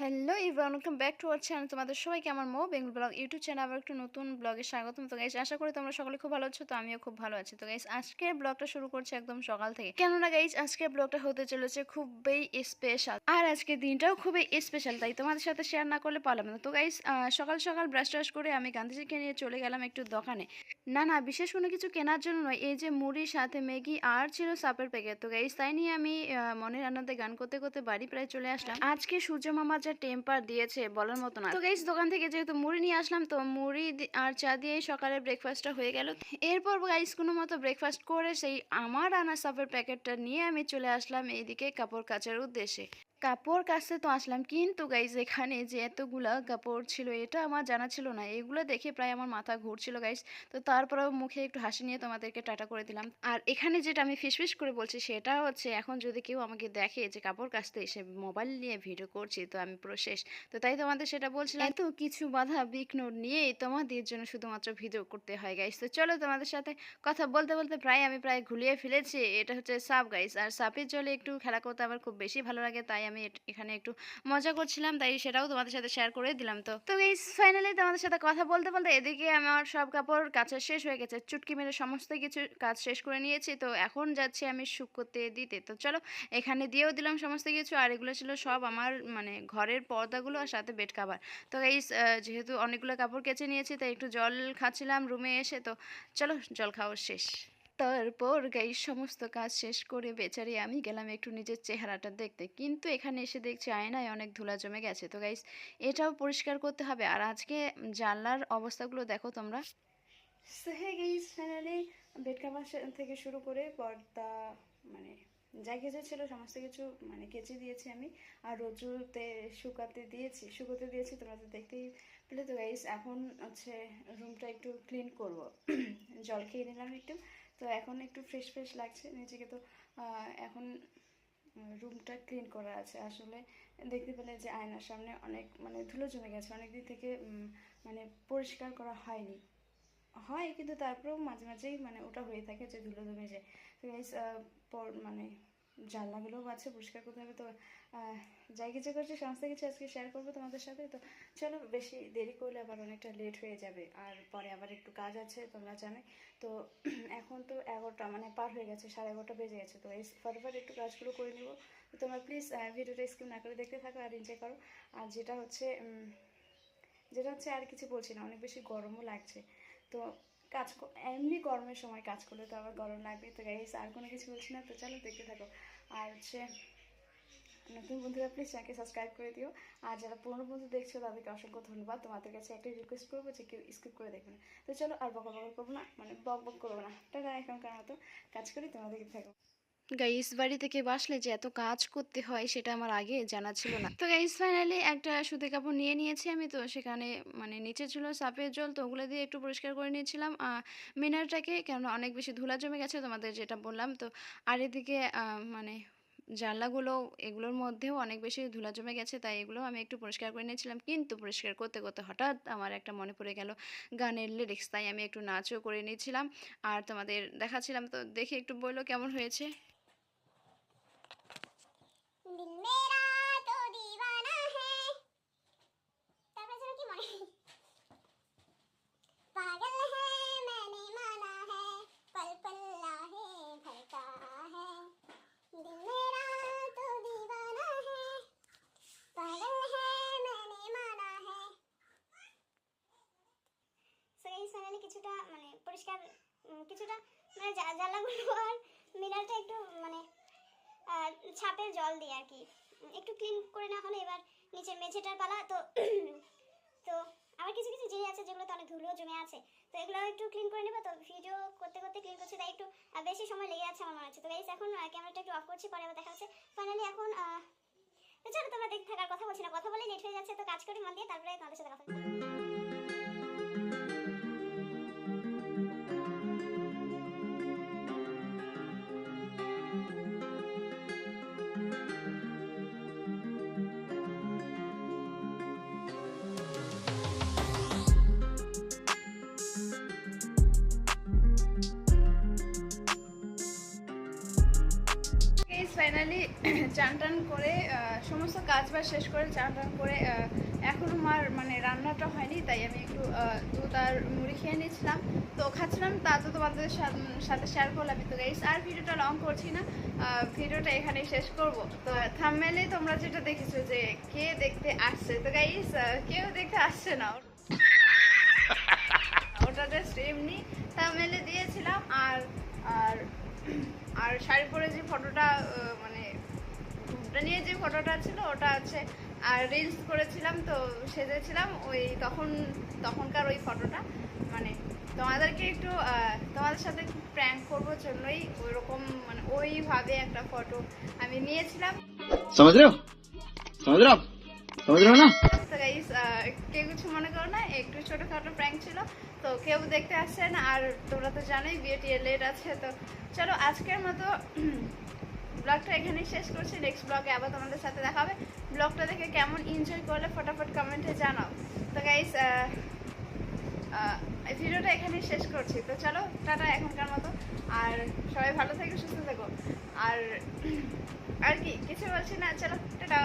Hello everyone welcome back to our channel তোমাদের সবাইকে আমার মো বেঙ্গল ব্লগ ইউটিউব চ্যানেল আবার একটু নতুন ব্লগে স্বাগতম। তো গাইস আশা করি তোমরা সকলে খুব ভালো আছো, তো আমিও খুব ভালো আছি। তো গাইস আজকের ব্লগটা শুরু করছি একদম সকাল থেকে। কেননা গাইস আজকের ব্লগটা হতে চলেছে খুবই স্পেশাল আর আজকের দিনটাও খুবই স্পেশাল তাই তোমাদের সাথে শেয়ার না করলে পারলাম না। তো গাইস সকাল সকাল ব্রাশ ট্রাশ করে আমি গান্ধীজিকে নিয়ে চলে গেলাম একটু দোকানে। না না, বিশেষ কোনো কিছু কেনার জন্য নয়। এই যে মুড়ির সাথে ম্যাগি আর ছিল সাপের প্যাকেট তো গাইস তাই নিয়ে আমি মনের আনন্দে গান করতে করতে বাড়ি প্রায় চলে আসলাম। আজকে সূর্য মামা যা টেম্পার দিয়েছে, বলার মতো না। তো গাইস দোকান থেকে যেহেতু মুড়ি নিয়ে আসলাম, তো মুড়ি আর চা দিয়ে সকালে ব্রেকফাস্টটা হয়ে গেল। এরপর গাইস কোনো মতো ব্রেকফাস্ট করে সেই আমার আনা সাপের প্যাকেটটা নিয়ে আমি চলে আসলাম এইদিকে কাপড় কাচার উদ্দেশ্যে। কাপড় কাচতে তো আসলাম। কিন্তু গাইজ এখানে যে এতগুলা কাপড় ছিল, এটা আমার জানা ছিল না। এগুলো দেখে প্রায় আমার মাথা ঘুরছিল গাইজ তো তারপরেও মুখে একটু হাসি নিয়ে তোমাদেরকে টাটা করে দিলাম। আর এখানে যেটা আমি ফিসফিস করে বলছি, সেটা হচ্ছে এখন যদি কেউ আমাকে দেখে যে কাপড় কাচতে এসে মোবাইল নিয়ে ভিডিও করছি, তো আমি পুরো শেষ। তো তাই তোমাদের সেটা বলছিলাম। এত কিছু বাধা বিঘ্ন নিয়েই তোমাদের জন্য শুধুমাত্র ভিডিও করতে হয় গাইজ তো চলো তোমাদের সাথে কথা বলতে বলতে প্রায় আমি প্রায় ঘুলিয়ে ফেলেছি। এটা হচ্ছে সাপ গাইস আর সাপের জলে একটু খেলা করতে আমার খুব বেশি ভালো লাগে, তাই আমি এট- এখানে একটু মজা করছিলাম, তাই সেটাও তোমাদের সাথে শেয়ার করে দিলাম তো। তো এই ফাইনালি তোমাদের সাথে কথা বলতে বলতে এদিকে আমার সব কাপড় কাচা শেষ হয়ে গেছে, চুটকি মেরে সমস্ত কিছু কাজ শেষ করে নিয়েছি, তো এখন যাচ্ছি আমি শুকোতে দিতে। তো চলো, এখানে দিয়েও দিলাম সমস্ত কিছু, আর এগুলো ছিল সব আমার মানে ঘরের পর্দাগুলো আর সাথে বেড কাভার তো এই যেহেতু অনেকগুলো কাপড় কেচে নিয়েছি, তাই একটু জল খাচ্ছিলাম রুমে এসে, তো চলো, জল খাওয়া শেষ। তারপর গাই সমস্ত কাজ শেষ করে বেচারি আমি গেলাম একটু নিজের চেহারাটা দেখতে। কিন্তু এখানে এসে দেখছি আয়নায় অনেক ধুলা জমে গেছে। তো গাইস, এটাও পরিষ্কার করতে হবে। আর আজকে জানলার অবস্থাগুলো দেখো তোমরা। হে গাইস বেড কাভার থেকে শুরু করে পর্দা মানে যা কিছু ছিল সমস্ত কিছু মানে কেচে দিয়েছি আমি। আর রোজুতে শুকাতে দিয়েছি। শুকোতে দিয়েছি, তোমরা তো দেখতেই পেলে। তো গাইস, এখন হচ্ছে রুমটা একটু ক্লিন করব। জল খেয়ে নিলাম একটু। তো এখন একটু ফ্রেশ ফ্রেশ লাগছে, নিজেকে তো এখন রুমটা ক্লিন করা আছে। আসলে দেখতে পেলে যে আয়নার সামনে অনেক মানে ধুলো জমে গেছে অনেক দিন থেকে মানে পরিষ্কার করা হয়নি। হয়, কিন্তু তারপরেও মাঝে মাঝেই মানে ওটা হয়ে থাকে যে ধুলো জমে যায়। তো মানে জানলাগুলোও আছে, পরিষ্কার করতে হবে। তো যাই কিছু করছি, সমস্ত কিছু আজকে শেয়ার করব তোমাদের সাথে। তো, চলো, বেশি দেরি করলে আবার অনেকটা লেট হয়ে যাবে। আর পরে আবার একটু কাজ আছে, তোমরা জানে তো, এখন তো এগারোটা মানে পার হয়ে গেছে, সাড়ে এগারোটা বেজে গেছে। তো, এই ফটাফট একটু কাজগুলো করে নিব। তো, তোমরা প্লিজ ভিডিওটা স্কিপ না করে দেখতে থাকো আর এনজয় করো। আর যেটা হচ্ছে যেটা হচ্ছে আর কিছু বলছি না, অনেক বেশি গরমও লাগছে। তো কাজ এমনি গরমের সময় কাজ করলে তো আবার গরম লাগবে তো গাইস আর কোনো কিছু বলছি না, তো চলো দেখতে থাকো। আর হচ্ছে, নতুন বন্ধুরা প্লিজ চ্যানেলকে সাবস্ক্রাইব করে দিও। আর যারা পুরনো বন্ধু দেখছ, তাদেরকে অসংখ্য ধন্যবাদ। তোমাদের কাছে একটাই রিকোয়েস্ট করব যে কেউ স্কিপ করে দেখবে না। তো চলো আর বকা বকা করব না মানে বক বক করব না। টাটা, এখনকার মতো। কাজ করি তোমাদেরকে থাকো। গাইস বাড়ি থেকে বাসলে যে এত কাজ করতে হয় সেটা আমার আগে জানা ছিল না। তো গাইস ফাইনালি একটা সুতি কাপড় নিয়ে নিয়েছি আমি। তো সেখানে মানে নিচে ছিল সাপের জল তো ওগুলো দিয়ে একটু পরিষ্কার করে নিয়েছিলাম। মিনারটাকে কেননা অনেক বেশি ধুলা জমে গেছে তোমাদের যেটা বললাম। তো আর এদিকে মানে জানলাগুলো এগুলোর মধ্যেও অনেক বেশি ধুলা জমে গেছে তাই এগুলো আমি একটু পরিষ্কার করে নিয়েছিলাম। কিন্তু পরিষ্কার করতে করতে হঠাৎ আমার একটা মনে পড়ে গেল গানের লিরিক্স তাই আমি একটু নাচও করে নিয়েছিলাম। আর তোমাদের দেখাচ্ছিলাম তো দেখে একটু বলল কেমন হয়েছে। পরিষ্কার কিছুটা মানে জ্বালাগুলো আর মিনারটা একটু মানে ছাপের জল দিয়ে আর কি। একটু ক্লিন করে না হলে এবার নিচে মেঝেটার পালা, তো তো আবার কিছু কিছু জিনিস আছে যেগুলোতে অনেক ধুলো জমে আছে, তো এগুলো একটু ক্লিন করে নেব। তো ভিডিও করতে করতে ক্লিন করছি, তাই একটু বেশি সময় লেগে যাচ্ছে আমার মনে হচ্ছে। তো গাইস এখন ক্যামেরাটা একটু অফ করছি, পরে আবার দেখা হচ্ছে। ফাইনালি এখন চলো, তোমরা দেখতে থাকার কথা বলছি না, কথা বলে লেট হয়ে যাচ্ছে, তো কাজ করি মন দিয়ে তারপরে তোমাদের সাথে কথা ফাইনালি চান টান করে সমস্ত কাজ বাজ শেষ করে চান টান করে এখন আমার মানে রান্নাটা হয়নি, তাই আমি একটু দুধ আর মুড়ি খেয়ে নিয়েছিলাম। তো খাচ্ছিলাম, তা তো তোমাদের সাথে শেয়ার করলাম তো গাইস আর ভিডিওটা লং করছি না ভিডিওটা এখানেই শেষ করব। তো থামমেলে তোমরা যেটা দেখেছ যে কে দেখতে আসছে। তো গাইস কেউ দেখতে আসছে না। ওটা জাস্ট এমনি থামমেলে দিয়েছিলাম, আর আর আর শাড়ি পরে যে ফটোটা মানে ঘুমটা নিয়ে যে ফটোটা ছিল ওটা আছে। আর রিলস করেছিলাম তো সেজেছিলাম ওই তখন তখনকার ওই ফটোটা। মানে তোমাদেরকে একটু তোমাদের সাথে প্র্যাঙ্ক করব জন্যই ওইরকম মানে ওইভাবে একটা ফটো আমি নিয়েছিলাম। সমাজ কেউ কিছু মনে করো না একটু ছোটখাটো প্র্যাঙ্ক ছিল। তো কেউ দেখতে আসছে না, আর তোমরা তো জানোই বিয়েটি লেট আছে, তো চলো আজকের মতো ব্লগটা এখানেই শেষ করছি। নেক্সট ব্লগে আবার তোমাদের সাথে দেখা হবে। ব্লগটা দেখে কেমন এনজয় করলে ফটাফট কমেন্টে জানাও। তো গাইস ভিডিওটা এখানেই শেষ করছি। তো চলো, টাটা এখনকার মতো। আর সবাই ভালো থেকো, সুস্থ থেকো। আর আর কি, কিছু বলছি না, চলো, টাটা।